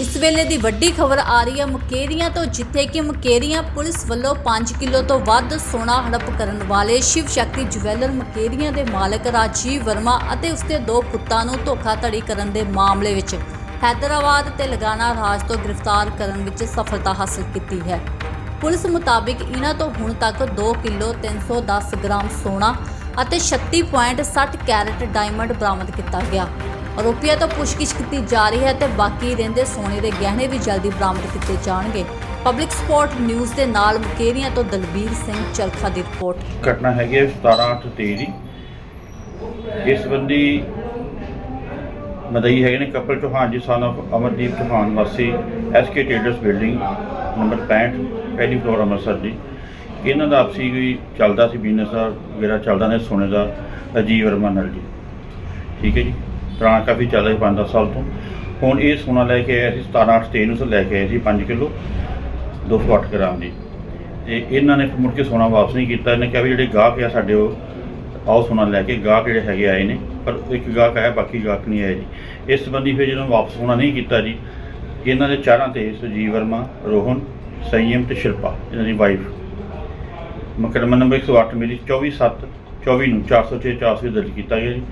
ਇਸ ਵੇਲੇ ਦੀ ਵੱਡੀ ਖਬਰ ਆ ਰਹੀ ਹੈ ਮੁਕੇਰੀਆਂ ਤੋਂ, ਜਿੱਥੇ ਕਿ ਮੁਕੇਰੀਆਂ ਪੁਲਿਸ ਵੱਲੋਂ 5 ਕਿਲੋ ਤੋਂ ਵੱਧ ਸੋਨਾ ਹੜਪ ਕਰਨ ਵਾਲੇ ਸ਼ਿਵ ਸ਼ਕਤੀ ਜੁਵੈਲਰ ਮੁਕੇਰੀਆਂ ਦੇ ਮਾਲਕ ਰਾਜੀਵ ਵਰਮਾ ਅਤੇ ਉਸਦੇ ਦੋ ਪੁੱਤਾਂ ਨੂੰ ਧੋਖਾਧੜੀ ਕਰਨ ਦੇ ਮਾਮਲੇ ਵਿੱਚ ਹੈਦਰਾਬਾਦ ਤੇ ਲਗਾਨਾ ਰਾਜ ਤੋਂ ਗ੍ਰਿਫਤਾਰ ਕਰਨ ਵਿੱਚ ਸਫਲਤਾ ਹਾਸਲ ਕੀਤੀ ਹੈ। ਪੁਲਿਸ ਮੁਤਾਬਿਕ ਇਹਨਾਂ ਤੋਂ ਹੁਣ ਤੱਕ 2 ਕਿਲੋ 310 ਗ੍ਰਾਮ ਸੋਨਾ ਅਤੇ 36.60 ਕੈਰਟ ਡਾਇਮੰਡ ਬਰਾਮਦ ਕੀਤਾ ਗਿਆ। ਆਰੋਪੀਆਂ ਤੋਂ ਪੁੱਛਗਿੱਛ ਕੀਤੀ ਜਾ ਰਹੀ ਹੈ ਤੇ ਬਾਕੀ ਰਹਿੰਦੇ ਸੋਨੇ ਦੇ ਗਹਿਣੇ ਵੀ ਜਲਦੀ ਬਰਾਮਦ ਕੀਤੇ ਜਾਣਗੇ। ਪਬਲਿਕ ਸਪੋਰਟ ਨਿਊਜ਼ ਦੇ ਨਾਲ ਮੁਕੇਰੀਆਂ ਤੋਂ ਦਲਬੀਰ ਸਿੰਘ ਚਰਖਾ ਦੀ ਰਿਪੋਰਟ। ਘਟਨਾ ਹੈਗੀ ਹੈ 17 8 23 ਦੀ। ਇਸ ਸੰਬੰਧੀ ਮਦਈ ਹੈਗੇ ਨੇ ਕਪਲ ਚੌਹਾਨ ਜੀ ਸਨ of ਅਮਰਦੀਪ ਚੌਹਾਨ ਵਾਸੀ ਐਸਕੇ ਟ੍ਰੇਡਰਸ ਬਿਲਡਿੰਗ ਨੰਬਰ 65 ਪਹਿਲੀ ਫਲੋਰ ਅੰਮ੍ਰਿਤਸਰ ਜੀ ਇਹਨਾਂ ਦਾ ਆਪਸੀ ਵੀ ਚੱਲਦਾ ਸੀ ਬਿਜ਼ਨਸ ਵਗੈਰਾ ਚੱਲਦਾ ਨੇ ਸੋਨੇ ਦਾ ਅਜੀਵ ਵਰਮਾ ਨਾਲ ਜੀ। ਠੀਕ ਹੈ ਜੀ। ਪੁਰਾਣਾ ਕਾਫੀ ਚੱਲ ਰਿਹਾ 5-10 ਸਾਲ ਤੋਂ। ਹੁਣ ਇਹ ਸੋਨਾ ਲੈ ਕੇ ਆਇਆ ਸੀ 17 8 23 ਨੂੰ ਲੈ ਕੇ ਆਏ ਸੀ 5 ਕਿਲੋ 208 ਗ੍ਰਾਮ ਦੀ। ਤੇ ਇਹਨਾਂ ਨੇ ਫਿਰ ਮੁੜ ਕੇ ਸੋਨਾ ਵਾਪਸ ਨਹੀਂ ਕੀਤਾ। ਇਹਨੇ ਕਿਹਾ ਵੀ ਜਿਹੜੇ ਗਾਹਕ ਆ ਸਾਡੇ ਉਹ, ਆਓ ਸੋਨਾ ਲੈ ਕੇ। ਗਾਹਕ ਜਿਹੜੇ ਹੈਗੇ ਆਏ ਨੇ, ਪਰ ਇੱਕ ਗਾਹਕ ਆਇਆ, ਬਾਕੀ ਗਾਹਕ ਨਹੀਂ ਆਏ ਜੀ। ਇਸ ਸੰਬੰਧੀ ਫਿਰ ਜਦੋਂ ਵਾਪਸ ਹੋਣਾ ਨਹੀਂ ਕੀਤਾ ਜੀ। ਇਹਨਾਂ ਦੇ ਚਾਰਾਂ ਤੇ ਸੁਜੀਵ ਵਰਮਾ, ਰੋਹਨ, ਸੰਯਮ ਤੇ ਸ਼ਿਲਪਾ, ਇਹਨਾਂ ਦੀ ਵਾਈਫ ਮੁਕੱਦਮਾ ਨੰਬਰ 108 ਮੇਰੀ 24 7 24 ਨੂੰ 406 400 ਦਰਜ ਕੀਤਾ ਗਿਆ ਜੀ।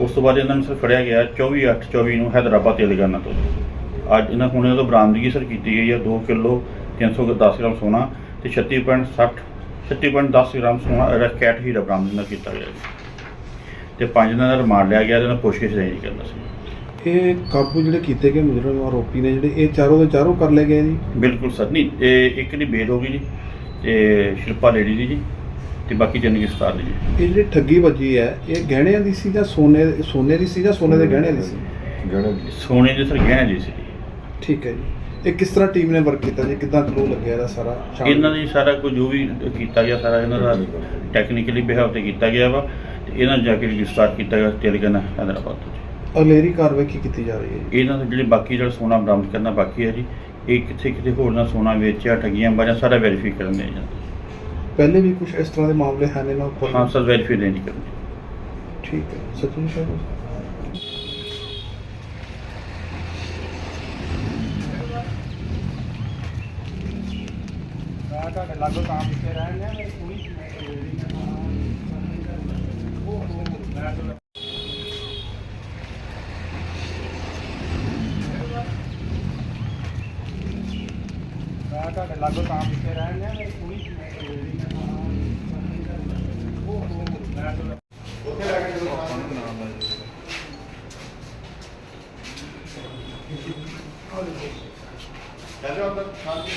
ਉਸ ਤੋਂ ਬਾਅਦ ਇਹਨਾਂ ਨੂੰ ਸਰ ਫੜਿਆ ਗਿਆ 24 8 24 ਨੂੰ ਹੈਦਰਾਬਾਦ ਤੇਲੰਗਾਨਾ ਤੋਂ। ਅੱਜ ਇਹਨਾਂ ਹੁਣ ਤੋਂ ਬਰਾਮਦਗੀ ਸਰ ਕੀਤੀ ਗਈ ਹੈ 2 ਕਿਲੋ 310 ਗ੍ਰਾਮ ਸੋਨਾ ਤੇ 36.60 36.10 ਗ੍ਰਾਮ ਸੋਨਾ ਕੈਟ ਹੀ ਦਾ ਬਰਾਮਦ ਇਹਨਾਂ ਕੀਤਾ ਗਿਆ ਜੀ। ਤੇ ਪੰਜ ਦਿਨਾਂ ਦਾ ਰਿਮਾਂਡ ਲਿਆ ਗਿਆ ਇਹਨਾਂ ਪੁੱਛਗਿੱਛ ਨਹੀਂ ਕਰਦਾ ਸੀ। ਇਹ ਕਾਬੂ ਜਿਹੜੇ ਕੀਤੇ ਗਏ ਮੁਜਰਮ ਆਰੋਪੀ ਨੇ ਜਿਹੜੇ ਇਹ ਚਾਰੋਂ ਦੇ ਚਾਰੋਂ ਕਰ ਲਏ ਗਏ ਜੀ? ਬਿਲਕੁਲ ਸਰ ਨਹੀਂ ਇਹ ਇੱਕ ਦੀ ਬੇਦ ਹੋ ਗਈ ਜੀ ਤੇ ਸ਼ਿਲਪਾ ਲੇਡੀ ਦੀ ਜੀ। ਤੇ ਬਾਕੀ ਜਨ ਗ੍ਰਿਫਤਾਰ ਨੇ ਜੀ। ਇਹ ਜਿਹੜੀ ਠੱਗੀ ਵੱਜੀ ਹੈ ਇਹ ਗਹਿਣਿਆਂ ਦੀ ਸੀ ਜਾਂ ਸੋਨੇ ਸੋਨੇ ਦੀ ਸੀ ਜਾਂ ਸੋਨੇ ਦੇ ਗਹਿਣਿਆਂ ਦੀ ਸੀ? ਸੋਨੇ ਦੇ ਸਰ ਗਹਿਣੇ ਜੀ ਸੀ। ਠੀਕ ਹੈ ਜੀ। ਇਹ ਕਿਸ ਤਰ੍ਹਾਂ ਟੀਮ ਨੇ ਵਰਕ ਕੀਤਾ ਜੀ? ਕਿੱਦਾਂ ਕਲੂ ਲੱਗਿਆ ਇਹਦਾ ਸਾਰਾ ਸ਼ਾਮ ਇਹਨਾਂ ਦੀ ਸਾਰਾ ਕੁਝ ਜੋ ਵੀ ਕੀਤਾ ਗਿਆ ਸਾਰਾ ਇਹਨਾਂ ਦਾ ਟੈਕਨੀਕਲੀ ਬਿਹੇਵ ਤੇ ਕੀਤਾ ਗਿਆ ਵਾ। ਤੇ ਇਹਨਾਂ ਨੂੰ ਜਾ ਕੇ ਗ੍ਰਿਫਤਾਰ ਕੀਤਾ ਗਿਆ ਤੇਲੰਗਾਨਾ ਹੈਦਰਾਬਾਦ ਤੋਂ ਜੀ। ਅਗਲੇਰੀ ਕਾਰਵਾਈ ਕੀ ਕੀਤੀ ਜਾ ਰਹੀ ਹੈ ਜੀ? ਇਹਨਾਂ ਦੇ ਜਿਹੜੇ ਬਾਕੀ ਜਿਹੜਾ ਸੋਨਾ ਬਰਾਮਦ ਕਰਨਾ ਬਾਕੀ ਹੈ ਜੀ ਇਹ ਕਿੱਥੇ ਕਿੱਥੇ ਹੋਰ ਨਾ ਸੋਨਾ ਵੇਚਿਆ ਠੱਗੀਆਂ ਬਾਜਾਂ ਸਾਰਾ ਵੈਰੀਫਾਈ ਕਰਨ ਦੇ ਜਾਂਦਾ पहले भी कुछ इस तरह के मामले हैं ना ऊपर हाँ सर वेरीफाई नहीं कर ठीक है सचिन सर लागू काम करें पूरी ਮੈਂ ਤੁਹਾਡੇ ਲਾਗੋ ਤਾਂ ਪਿੱਛੇ ਰਹਿਣ ਡਿਆ ਮੇਰੀ ਪੂਰੀ ਉੱਥੇ ਲੈ ਕੇ ਜਦੋਂ ਕੰਮ ਨੂੰ ਨਾਮ ਲੈ ਜਾਓ ਕਹਿੰਦੇ ਉਹ ਤਾਂ ਖਾਲੀ